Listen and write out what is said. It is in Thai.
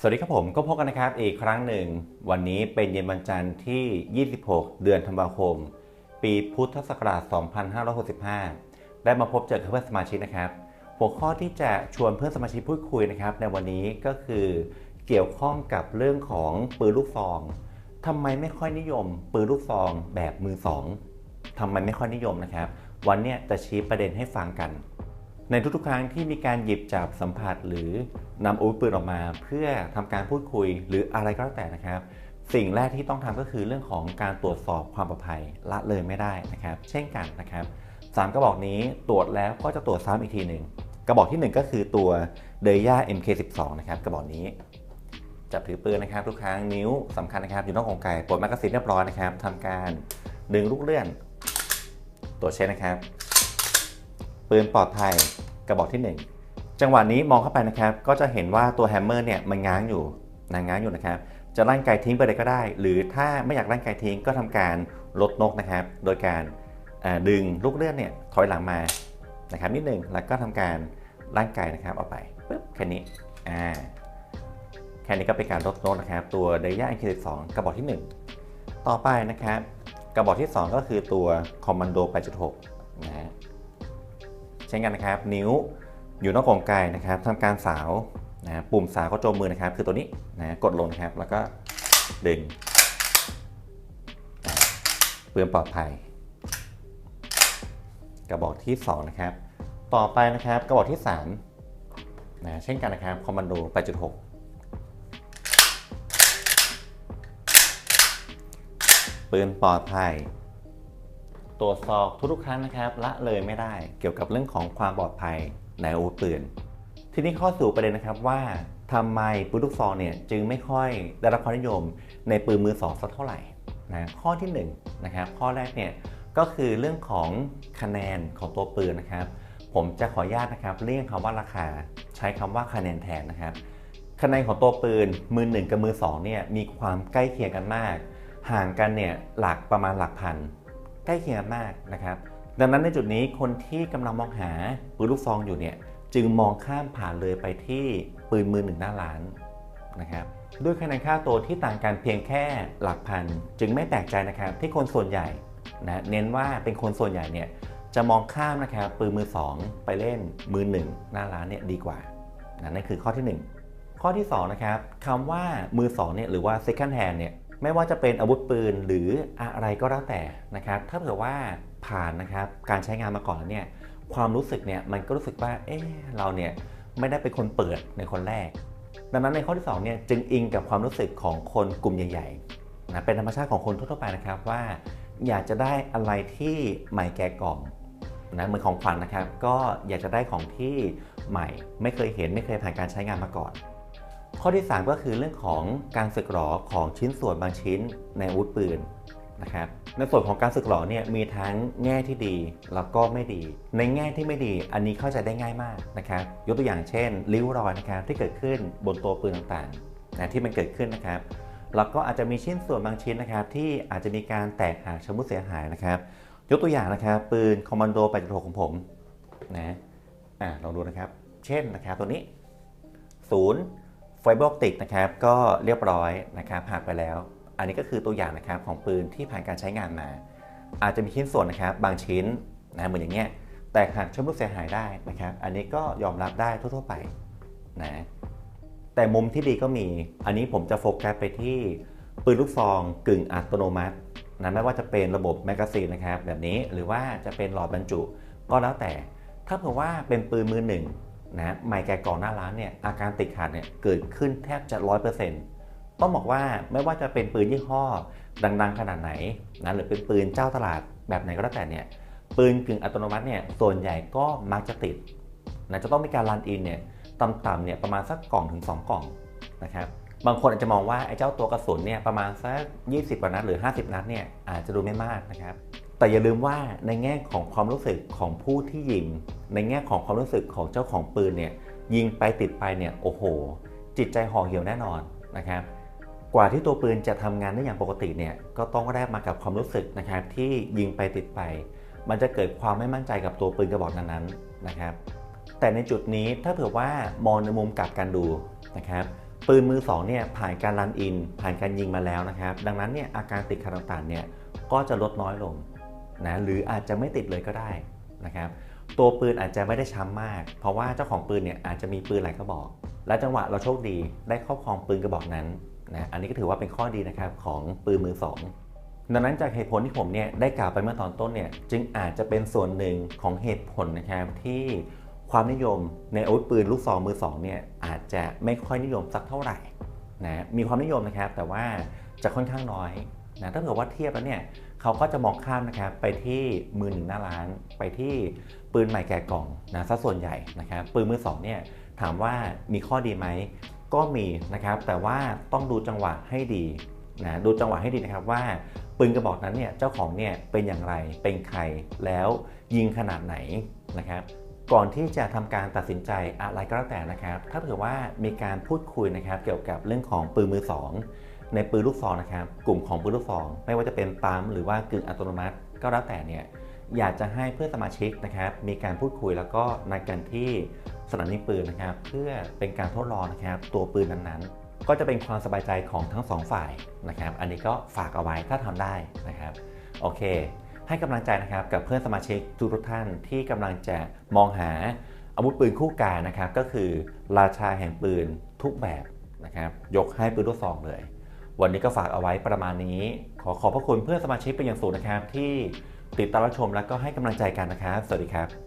สวัสดีครับผมก็พบกันนะครับอีกครั้งหนึ่ง วันนี้เป็นเย็นวันจันทร์ที่ 26 เดือนธันวาคม ปีพุทธศักราช 2565 ได้มาพบเจอกับเพื่อนสมาชิกนะครับ หัวข้อที่จะชวนเพื่อนสมาชิกพูดคุยนะครับ ในวันนี้ก็คือเกี่ยวข้องกับเรื่องของปืนลูกซองทำไมไม่ค่อยนิยมปืนลูกซองแบบมือสองทำไมไม่ค่อยนิยมนะครับ วันนี้จะชี้ประเด็นให้ฟังกัน ในทุกๆครั้งที่มีการหยิบจับสัมผัสหรือ นำอาวุธปืนออกมาเพื่อทำการพูดคุยหรืออะไรก็แล้วแต่นะครับ สิ่งแรกที่ต้องทำก็คือเรื่องของการตรวจสอบความปลอดภัยละเลยไม่ได้นะครับ เช่นกันนะครับสามกระบอกนี้ตรวจแล้วก็จะตรวจซ้ำอีกทีหนึ่งกระบอกที่หนึ่งก็คือตัวเดย่า MK12 นะครับกระบอกนี้ จับถือปืนนะครับ ทุกครั้งนิ้วสำคัญนะครับ อยู่นอกของไก่ปลดแมกกาซีนเรียบร้อยนะครับทำการดึงลูกเลื่อน ตรวจเช็คนะครับ ปืนปลอดภัยกระบอกที่ 1 จังหวะนี้มองเข้าไปนะครับ ก็จะเห็นว่าตัวแฮมเมอร์เนี่ยมันง้างอยู่นะง้างอยู่นะครับ จะลั่นไกทิ้งไปเลยก็ได้ หรือถ้าไม่อยากลั่นไกทิ้งก็ทำการลดนกนะครับ โดยการดึงลูกเลื่อนเนี่ยถอยหลังมานะครับนิดหนึ่งแล้วก็ทำการลั่นไกนะครับออกไปปึ๊บแค่นี้อ่าแค่นี้ก็เป็นการลดนกนะครับ ตัวเดย่า NK12 กระบอกที่ 1 ต่อไปนะครับ กระบอกที่ 2 ก็คือตัวคอมมานโด8.6นะฮะเช่นกันนะครับ นิ้ว อยู่นอกกรงไกลนะครับทำการสาวนะปุ่มสาวก็โจมมือนะครับ คือตัวนี้นะกดลงครับ แล้วก็ดึงนะเพื่อปลอดภัย กระบอกที่ 2 นะครับ ต่อไปนะครับกระบอกที่3นะเช่นกันนะครับคอมมานโด8.6ปืนปลอดภัย ตรวจสอบทุกๆครั้งนะครับ ละเลยไม่ได้เกี่ยวกับเรื่องของความปลอดภัย ในอาวุธปืน ทีนี้ข้อสู่ประเด็นนะครับว่าทำไมปืนลูกซองเนี่ยจึงไม่ค่อยได้รับความนิยมในปืนมือสองสักเท่าไหร่นะข้อที่1นงนะครับข้อแรกเนี่ยก็คือเรื่องของคะแนนของตัวปืนนะครับ ผมจะขออนุญาตนะครับเลี่ยงคำว่าราคา ใช้คำว่าคะแนนแทนนะครับ คะแนนของตัวปืนมือหนึ่งกับมือสองเนี่ยมีความใกล้เคียงกันมาก ห่างกันเนี่ยหลักประมาณหลักพันใกล้เคียงกันมากนะครับ ดังนั้นในจุดนี้คนที่กำลังมองหาปืนลูกซองอยู่เนี่ยจึงมองข้ามผ่านเลยไปที่ปืนมือหนึ่งหน้าล้านนะครับด้วยคะแนนค่าตัวที่ต่างกันเพียงแค่หลักพัน จึงไม่แปลกใจนะครับที่คนส่วนใหญ่นะเน้นว่าเป็นคนส่วนใหญ่เนี่ยจะมองข้ามนะครับปืนมือสองไปเล่นมือหนึ่งหน้าร้านเนี่ยดีกว่านะนั่นคือข้อที่หนึ่งข้อที่2นะครับคำว่ามือ2เนี่ยหรือว่า second hand เนี่ยไม่ว่าจะเป็นอาวุธปืนหรืออะไรก็แล้วแต่นะครับถ้าเผื่อว่าผ่านนะครับการใช้งานมาก่อนแล้วเนี่ยความรู้สึกเนี่ยมันก็รู้สึกว่าเอ๊ะเราเนี่ยไม่ได้เป็นคนเปิดในคนแรก ดังนั้นในข้อที่2เนี่ยจึงอิงกับความรู้สึกของคนกลุ่มใหญ่ๆนะเป็นธรรมชาติของคนทั่วๆไปนะครับว่า อยากจะได้อะไรที่ใหม่แก่กล่องนะเหมือนของขวัญนะครับ ก็อยากจะได้ของที่ใหม่ ไม่เคยเห็นไม่เคยผ่านการใช้งานมาก่อน ข้อที่ 3 ก็คือเรื่องของการสึกหรอของชิ้นส่วนบางชิ้นในอาวุธปืน นะครับในส่วนของการสึกหรอเนี่ยมีทั้งแง่ที่ดีแล้วก็ไม่ดี ในแง่ที่ไม่ดีอันนี้เข้าใจได้ง่ายมากนะครับยกตัวอย่างเช่นริ้วรอยนะครับที่เกิดขึ้นบนตัวปืนต่างๆนะที่มันเกิดขึ้นนะครับแล้วก็อาจจะมีชิ้นส่วนบางชิ้นนะครับที่อาจจะมีการแตกหักชำรุดเสียหายนะครับยกตัวอย่างนะครับปืนคอมมานโด8.6ของผมนะอ่าลองดูนะครับ เช่นนะครับตัวนี้ศูนย์ไฟเบอร์ออปติกนะครับก็เรียบร้อยนะครับหักไปแล้ว อันนี้ก็คือตัวอย่างนะครับของปืนที่ผ่านการใช้งานมา อาจจะมีชิ้นส่วนนะครับบางชิ้นนะเหมือนอย่างเงี้ยแตกหักชำรุดเสียหายได้นะครับ อันนี้ก็ยอมรับได้ทั่วๆไปนะแต่มุมที่ดีก็มี อันนี้ผมจะโฟกัสไปที่ปืนลูกซองกึ่งอัตโนมัตินะไม่ว่าจะเป็นระบบแมกกาซีนนะครับแบบนี้หรือว่าจะเป็นหลอดบรรจุก็แล้วแต่ ถ้าเผื่อว่าเป็นปืนมือหนึ่งนะไมค์แกกล่องหน้าร้านเนี่ยอาการติดขัดเนี่ยเกิดขึ้นแทบจะร้อยเปอร์เซ็น ต้องบอกว่าไม่ว่าจะเป็นปืนยี่ห้อดังๆ ขนาดไหนนะหรือเป็นปืนเจ้าตลาดแบบไหนก็แล้วแต่เนี่ยปืนกึ่งอัตโนมัติเนี่ยส่วนใหญ่ก็มักจะติดนะจะต้องมีการรันอินเนี่ยต่ำๆเนี่ยประมาณสักกล่องถึง 2 กล่องนะครับบางคนอาจจะมองว่าไอ้เจ้าตัวกระสุนเนี่ยประมาณสัก 20กว่านัดหรือ 50 นัดเนี่ยอาจจะดูไม่มากนะครับแต่อย่าลืมว่าในแง่ของความรู้สึกของผู้ที่ยิง ในแง่ของความรู้สึกของเจ้าของปืนเนี่ยยิงไปติดไปเนี่ยโอ้โห จิตใจห่อเหี่ยวแน่นอนนะครับ กว่าที่ตัวปืนจะทำงานได้อย่างปกติเนี่ยก็ต้องแลกมากับความรู้สึกนะครับที่ยิงไปติดไป มันจะเกิดความไม่มั่นใจกับตัวปืนกระบอกนั้นๆนะครับ แต่ในจุดนี้ถ้าเผื่อว่ามองในมุมกลับกันดูนะครับปืนมือสองเนี่ยผ่านการรันอิน ผ่านการยิงมาแล้วนะครับ ดังนั้นเนี่ยอาการติดขัดต่างๆเนี่ยก็จะลดน้อยลงนะหรืออาจจะไม่ติดเลยก็ได้นะครับตัวปืนอาจจะไม่ได้ช้ำมาก เพราะว่าเจ้าของปืนเนี่ยอาจจะมีปืนหลายกระบอก และจังหวะเราโชคดีได้ครอบครองปืนกระบอกนั้น นะอันนี้ก็ถือว่าเป็นข้อดีนะครับของปืนมือสองดังนั้นจากเหตุผลที่ผมเนี่ยได้กล่าวไปเมื่อตอนต้นเนี่ยจึงอาจจะเป็นส่วนหนึ่งของเหตุผลนะครับที่ความนิยมในอาวุธปืนลูกซองมือสองเนี่ยอาจจะไม่ค่อยนิยมสักเท่าไหร่นะมีความนิยมนะครับ แต่ว่าจะค่อนข้างน้อยนะถ้าเกิดว่าเทียบแล้วเนี่ยเขาก็จะมองข้ามนะครับไปที่มือหนึ่งหน้าร้าน ไปที่ปืนใหม่แก่กล่องนะซะส่วนใหญ่นะครับปืนมือสองเนี่ยถามว่ามีข้อดีไหม ก็มีนะครับ แต่ว่าต้องดูจังหวะให้ดีนะดูจังหวะให้ดีนะครับว่าปืนกระบอกนั้นเนี่ยเจ้าของเนี่ยเป็นอย่างไรเป็นใครแล้วยิงขนาดไหนนะครับ ก่อนที่จะทำการตัดสินใจอะไรก็แล้วแต่นะครับ ถ้าเผื่อว่ามีการพูดคุยนะครับ เกี่ยวกับเรื่องของปืนมือสองในปืนลูกซองนะครับ กลุ่มของปืนลูกซอง ไม่ว่าจะเป็นปั๊มหรือว่ากึ่งอัตโนมัติก็แล้วแต่เนี่ย อยากจะให้เพื่อนสมาชิกนะครับ มีการพูดคุยแล้วก็นัดกันที่สนามยิงปืนนะครับ เพื่อเป็นการทดลองนะครับ ตัวปืนนั้นๆ ก็จะเป็นความสบายใจของทั้งสองฝ่ายนะครับ อันนี้ก็ฝากเอาไว้ถ้าทำได้นะครับ โอเค ให้กำลังใจนะครับกับเพื่อนสมาชิกทุกท่านที่กำลังจะมองหาอาวุธปืนคู่กายนะครับ ก็คือราชาแห่งปืนทุกแบบนะครับ ยกให้ปืนลูกซองเลย วันนี้ก็ฝากเอาไว้ประมาณนี้ ขอขอบพระคุณเพื่อนสมาชิกเป็นอย่างสูงนะครับที่ ติดตามรับชมแล้วก็ให้กำลังใจกันนะครับ สวัสดีครับ